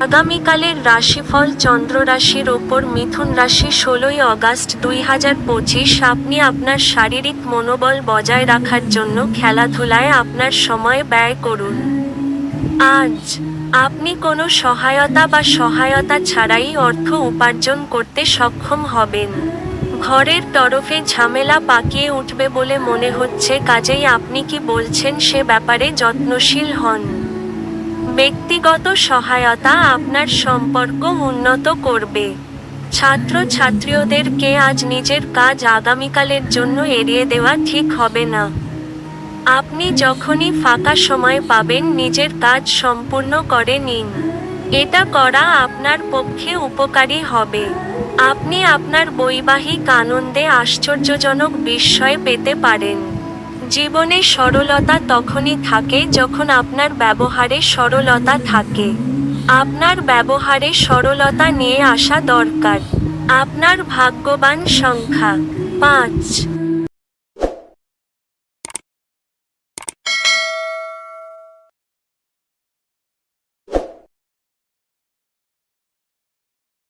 আগামীকালের রাশিফল চন্দ্র রাশির ওপর মিথুন রাশি ষোলোই অগাস্ট দুই হাজার পঁচিশ। আপনি আপনার শারীরিক মনোবল বজায় রাখার জন্য খেলাধুলায় আপনার সময় ব্যয় করুন। আজ, আপনি কোনো সহায়তা বা সহায়তা ছাড়াই অর্থ উপার্জন করতে সক্ষম হবেন। ঘরের তরফে ঝামেলা পাকিয়ে উঠবে বলে মনে হচ্ছে, কাজেই আপনি কি বলছেন সে ব্যাপারে যত্নশীল হন। ব্যক্তিগত সহায়তা আপনার সম্পর্ক উন্নত করবে। ছাত্র ছাত্রীদেরকে আজ নিজের কাজ আগামীকালের জন্য এড়িয়ে দেওয়া ঠিক হবে না। আপনি যখনই ফাঁকা সময় পাবেন, নিজের কাজ সম্পূর্ণ করে নিন। এটা করা আপনার পক্ষে উপকারী হবে। আপনি আপনার বৈবাহিক আনন্দে আশ্চর্যজনক বিস্ময় পেতে পারেন। জীবনে সরলতা তখনই থাকে যখন আপনার ব্যবহারে সরলতা থাকে। আপনার ব্যবহারে সরলতা নিয়ে আসা দরকার। আপনার ভাগ্যবান সংখ্যা পাঁচ।